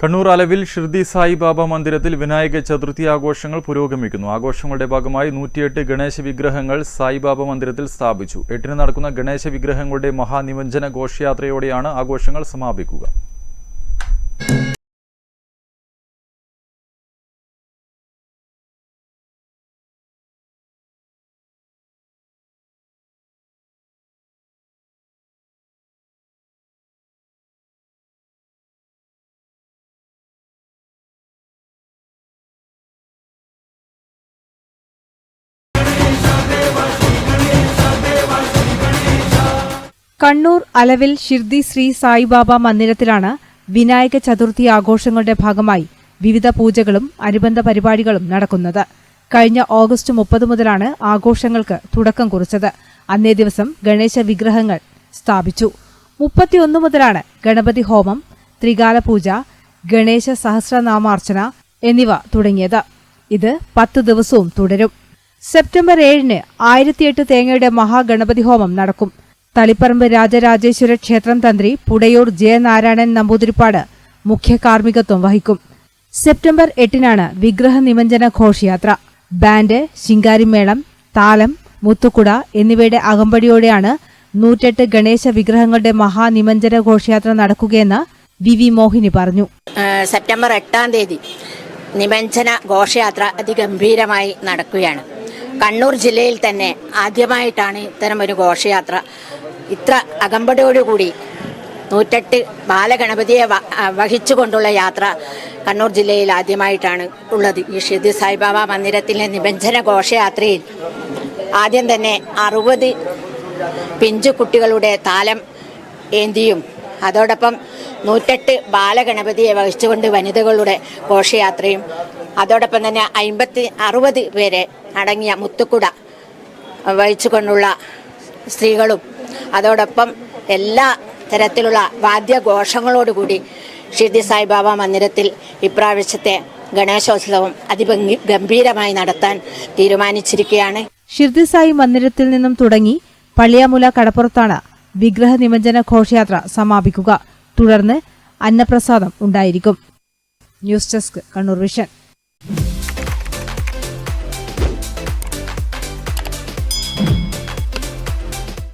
കണ്ണൂർ അലവിൽ ഷിർദി സായിബാബ മന്ദിരത്തിൽ വിനായക ചതുർത്ഥി ആഘോഷങ്ങൾ പുരോഗമിക്കുന്നു. ആഘോഷങ്ങളുടെ ഭാഗമായി നൂറ്റിയെട്ട് ഗണേശ വിഗ്രഹങ്ങൾ സായിബാബ മന്ദിരത്തിൽ സ്ഥാപിച്ചു. എട്ടിന് നടക്കുന്ന ഗണേശ വിഗ്രഹങ്ങളുടെ മഹാനിമഞ്ജന ഘോഷയാത്രയോടെയാണ് ആഘോഷങ്ങൾ സമാപിക്കുക. കണ്ണൂർ അലവിൽ ഷിർദി ശ്രീ സായിബാബ മന്ദിരത്തിലാണ് വിനായക ചതുർത്ഥി ആഘോഷങ്ങളുടെ ഭാഗമായി വിവിധ പൂജകളും അനുബന്ധ പരിപാടികളും നടക്കുന്നത്. കഴിഞ്ഞ ഓഗസ്റ്റ് മുപ്പത് മുതലാണ് ആഘോഷങ്ങൾക്ക് തുടക്കം കുറിച്ചത്. അന്നേ ദിവസം ഗണേശ വിഗ്രഹങ്ങൾ സ്ഥാപിച്ചു. മുപ്പത്തിയൊന്ന് മുതലാണ് ഗണപതി ഹോമം ത്രികാല പൂജ ഗണേശ സഹസ്രനാമാർച്ചന എന്നിവ തുടങ്ങിയത്. ഇത് പത്ത് ദിവസവും തുടരും. സെപ്റ്റംബർ ഏഴിന് ആയിരത്തിയെട്ട് തേങ്ങയുടെ മഹാഗണപതി ഹോമം നടക്കും. തളിപ്പറമ്പ് രാജരാജേശ്വര ക്ഷേത്രം തന്ത്രി പുടയൂർ ജയനാരായണൻ നമ്പൂതിരിപ്പാട് മുഖ്യ കാർമ്മികത്വം വഹിക്കും. സെപ്റ്റംബർ എട്ടിനാണ് വിഗ്രഹ നിമഞ്ജന ഘോഷയാത്ര. ബാൻഡ് ശിങ്കാരിമേളം താലം മുത്തുക്കുട എന്നിവയുടെ അകമ്പടിയോടെയാണ് നൂറ്റെട്ട് ഗണേശ വിഗ്രഹങ്ങളുടെ മഹാനിമഞ്ജന ഘോഷയാത്ര നടക്കുകയെന്ന് വി വി മോഹിനി പറഞ്ഞു. സെപ്റ്റംബർ എട്ടാം തീയതി നിമഞ്ജന ഘോഷയാത്ര അതിഗംഭീരമായി നടക്കുകയാണ്. കണ്ണൂർ ജില്ലയിൽ തന്നെ ആദ്യമായിട്ടാണ് ഇത്തരം ഒരു ഘോഷയാത്ര ഇത്ര അകമ്പടിയോടുകൂടി നൂറ്റെട്ട് ബാലഗണപതിയെ വഹിച്ചുകൊണ്ടുള്ള യാത്ര കണ്ണൂർ ജില്ലയിൽ ആദ്യമായിട്ടാണ് ഉള്ളത്. ഈ ഷിർദി സായിബാബ മന്ദിരത്തിലെ നിബഞ്ജന ഘോഷയാത്രയിൽ ആദ്യം തന്നെ അറുപത് പിഞ്ചു കുട്ടികളുടെ താലം ഏന്തിയും അതോടൊപ്പം നൂറ്റെട്ട് ബാലഗണപതിയെ വഹിച്ചുകൊണ്ട് വനിതകളുടെ ഘോഷയാത്രയും അതോടൊപ്പം തന്നെ അമ്പത്തി അറുപത് പേരെ അടങ്ങിയ മുത്തുക്കുട വഹിച്ചുകൊണ്ടുള്ള സ്ത്രീകളും അതോടൊപ്പം എല്ലാ തരത്തിലുള്ള വാദ്യഘോഷങ്ങളോടുകൂടി ഷിർദി സായിബാബ മന്ദിരത്തിൽ ഇപ്രാവശ്യത്തെ ഗണേശോത്സവം അതിഭംഗി ഗംഭീരമായി നടത്താൻ തീരുമാനിച്ചിരിക്കുകയാണ്. ഷിർദി സായി മന്ദിരത്തിൽ നിന്നും തുടങ്ങി പള്ളിയാമുല കടപ്പുറത്താണ് വിഗ്രഹ നിമജ്ജന ഘോഷയാത്ര സമാപിക്കുക. തുടർന്ന് അന്നപ്രസാദം ഉണ്ടായിരിക്കും. News desk Kannur vision.